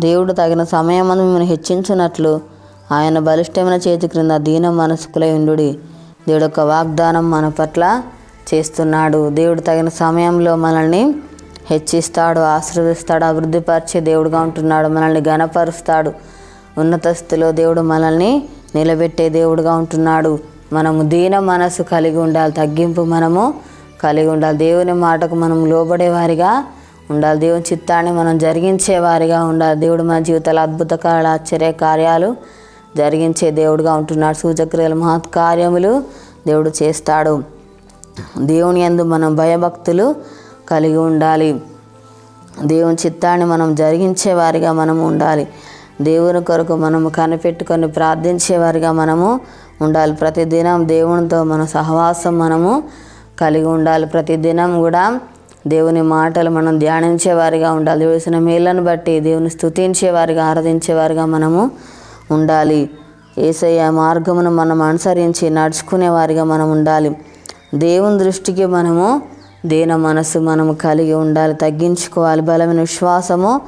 దేవుడు తగిన సమయం మిమ్మల్ని హెచ్చించినట్లు ఆయన బలిష్టమైన చేతి క్రింద దీన మనసుకులై ఉండుడి. దేవుడు యొక్క వాగ్దానం మన పట్ల చేస్తున్నాడు. దేవుడు తగిన సమయంలో మనల్ని హెచ్చిస్తాడు ఆశీర్వదిస్తాడు అభివృద్ధిపరిచే దేవుడుగా ఉంటున్నాడు మనల్ని ఘనపరుస్తాడు. ఉన్నత స్థితిలో దేవుడు మనల్ని నిలబెట్టే దేవుడుగా ఉంటున్నాడు. మనము దీన మనసు కలిగి ఉండాలి తగ్గింపు మనము కలిగి ఉండాలి. దేవుని మాటకు మనం లోబడే వారిగా ఉండాలి. దేవుని చిత్తాన్ని మనం జరిగించే వారిగా ఉండాలి. దేవుడు మన జీవితాల అద్భుత కార్యాలు ఆశ్చర్య కార్యాలు జరిగించే దేవుడుగా ఉంటున్నాడు. సూచక్రియలు మహత్ కార్యములు దేవుడు చేస్తాడు. దేవుని యందు మనం భయభక్తులు కలిగి ఉండాలి. దేవుని చిత్తాన్ని మనం జరిగించే వారిగా మనము ఉండాలి. దేవుని కొరకు మనము కనిపెట్టుకొని ప్రార్థించేవారిగా మనము ఉండాలి. ప్రతిదినం దేవునితో మన సహవాసం మనము కలిగి ఉండాలి. ప్రతిదినం కూడా దేవుని మాటలు మనం ధ్యానించేవారిగా ఉండాలి. చేసిన మేళ్ళను బట్టి దేవుని స్థుతించేవారిగా ఆరాధించేవారిగా మనము ఉండాలి. ఏసయ్య మార్గమును మనం అనుసరించి నడుచుకునే వారిగా మనం ఉండాలి. దేవుని దృష్టికి మనము దీన మనసు మనము కలిగి ఉండాలి. తగ్గించుకోవాలి. బలమైన విశ్వాసము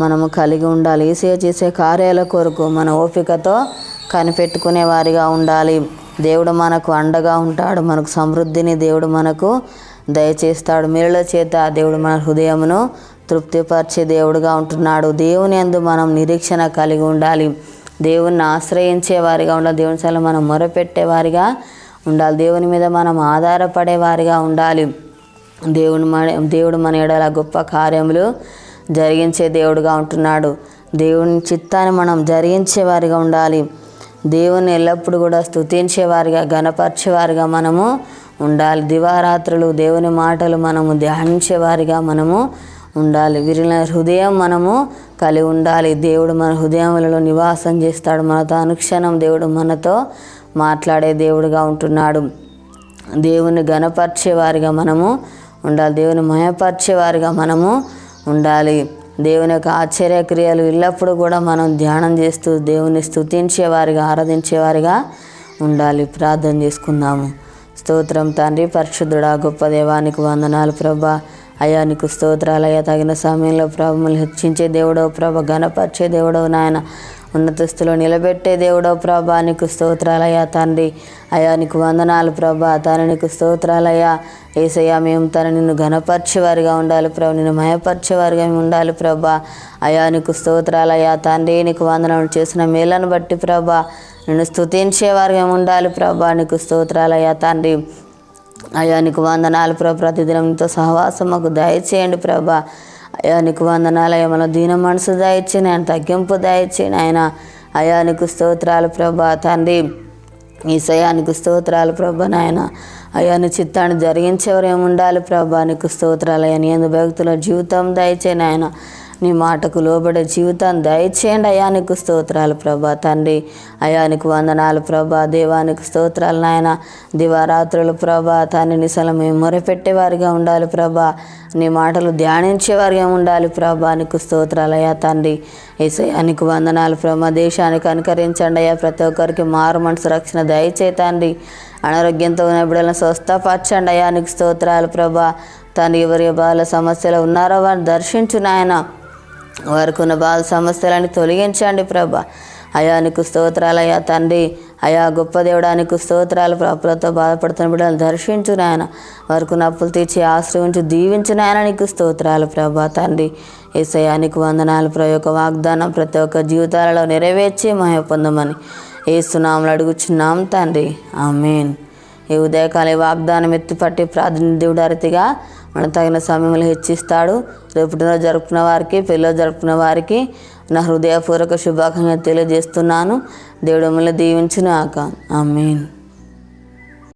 మనము కలిగి ఉండాలి. ఏసే చేసే కార్యాల కొరకు మన ఓపికతో కనిపెట్టుకునే వారిగా ఉండాలి. దేవుడు మనకు అండగా ఉంటాడు. మనకు సమృద్ధిని దేవుడు మనకు దయచేస్తాడు. మేలుల చేత దేవుడు మన హృదయమును తృప్తిపరిచే దేవుడుగా ఉంటున్నాడు. దేవుని అందు మనం నిరీక్షణ కలిగి ఉండాలి. దేవుణ్ణి ఆశ్రయించే వారిగా ఉండాలి. దేవుని సల మనం మొరపెట్టే వారిగా ఉండాలి. దేవుని మీద మనం ఆధారపడే వారిగా ఉండాలి. దేవుని మన దేవుడు మన ఎడల గొప్ప కార్యములు జరిగించే దేవుడుగా ఉంటున్నాడు. దేవుని చిత్తాన్ని మనం జరిగించే వారిగా ఉండాలి. దేవుని ఎల్లప్పుడూ కూడా స్తుతించేవారిగా గణపరిచేవారిగా మనము ఉండాలి. దివారాత్రులు దేవుని మాటలు మనము ధ్యానించేవారిగా మనము ఉండాలి. వీరిన హృదయం మనము కలిగి ఉండాలి. దేవుడు మన హృదయములలో నివాసం చేస్తాడు. మనతో అనుక్షణం దేవుడు మనతో మాట్లాడే దేవుడుగా ఉంటున్నాడు. దేవుని గణపరిచే వారిగా మనము ఉండాలి. దేవుని మయపరిచే వారిగా మనము ఉండాలి. దేవుని యొక్క ఆశ్చర్య క్రియలు ఎల్లప్పుడూ కూడా మనం ధ్యానం చేస్తూ దేవుని స్థుతించేవారిగా వారిగా ఉండాలి. ప్రార్థన చేసుకుందాము. స్తోత్రం తండ్రి. పరిశుద్ధుడా గొప్ప దేవానికి వందనాలు ప్రభా. అయానికి నీకు తగిన సమయంలో ప్రభు హెచ్చించే దేవుడో ప్రభ ఘనపరిచే దేవుడో నాయన. ఉన్నత స్థితిలో నిలబెట్టే దేవుడో ప్రభా నీకు స్తోత్రాలయ్యా తండ్రి. అయా నీకు వందనాలు ప్రభా తన నీకు స్తోత్రాలయ్యా ఏసయ్యా మేము తన నిన్ను ఘనపరిచేవారిగా ఉండాలి ప్రభు నిన్ను మయపరిచేవారిగా మేము ఉండాలి ప్రభా. అయా నీకు స్తోత్రాలయ్యా తండ్రి నీకు వందనాలు చేసిన మేలను బట్టి ప్రభా. నిన్ను స్తుతించేవారిగా ఉండాలి ప్రభా. నీకు స్తోత్రాలయ్యా తండ్రి. అయ్యా నీకు వందనాలు ప్రభా. ప్రతిదినంతో సహవాసం మాకు దయచేయండి ప్రభా. అయ్యా నీకు వందనాలు అయ్యా. మన దీన మనసు దయచేయండి ఆయన తగ్గింపు దయచేయండి ఆయన. అయ్యా నీకు స్తోత్రాలు ప్రభా తండ్రి. ఈ సయానికి స్తోత్రాలు ప్రభా నాయన. అయ్యా నీ చిత్తాన్ని జరిగించేవారు ఏముండాలి ప్రభా. నీకు స్తోత్రాలు అయ్యా. నీ ఎందు భక్తుల జీవితం దయచేయండి ఆయన నీ మాటకు లోబడే జీవితాన్ని దయచేయండి. అయానికి స్తోత్రాలు ప్రభా తండ్రి. అయానికి వందనాలు ప్రభా. దేవానికి స్తోత్రాలు నాయన. దివారాత్రులు ప్రభా తండ్రి నిసలు మేము మొరపెట్టేవారిగా ఉండాలి ప్రభా. నీ మాటలు ధ్యానించేవారిగా ఉండాలి ప్రభా. నీకు స్తోత్రాలు అయ్యా తండ్రి. ఏసయ్యా వందనాలు ప్రభా. దేశానికి అనుకరించండి అయ్యా. ప్రతి ఒక్కరికి మారు మనసు రక్షణ దయచేతండి అనారోగ్యంతో ఉన్న బిడ్డలను స్వస్థపరచండి అయ్యా. స్తోత్రాలు ప్రభా. తండ్రి ఎవరి బాల సమస్యలు ఉన్నారో వారిని దర్శించు నాయన. వారికి ఉన్న బాధ సమస్యలని తొలగించండి ప్రభా. అయా నీకు స్తోత్రాలయ్యా తండ్రి. అయా గొప్ప దేవుడానికి స్తోత్రాలు. అప్పులతో బాధపడుతున్న బిడ్డలు దర్శించు నాయన. వారికి అప్పులు తీర్చి ఆశ్రయించు దీవించు నాయన నీకు స్తోత్రాలు ప్రభా తండ్రి. ఏసయానికి వందనాలు. ప్రతి ఒక్క వాగ్దానం ప్రతి ఒక్క జీవితాలలో నెరవేర్చి మహ పొందమని ఏసునాములు అడుగుచున్నాం తండ్రి. ఆమెన్. ఈ ఉదయకాల వాగ్దానం ఎత్తిపట్టి ప్రాతినిధ్యుడు దేవుడారితిగా మనం తగిన సమయంలో హెచ్చిస్తాడు. రేపుటిన జరుపుకున్న వారికి పెళ్ళిలో జరుపుకున్న వారికి నా హృదయపూర్వక శుభాకాంక్షలు తెలియజేస్తున్నాను. దేవుడు మిమ్మల్ని దీవించినాక ఆ ఆమెన్.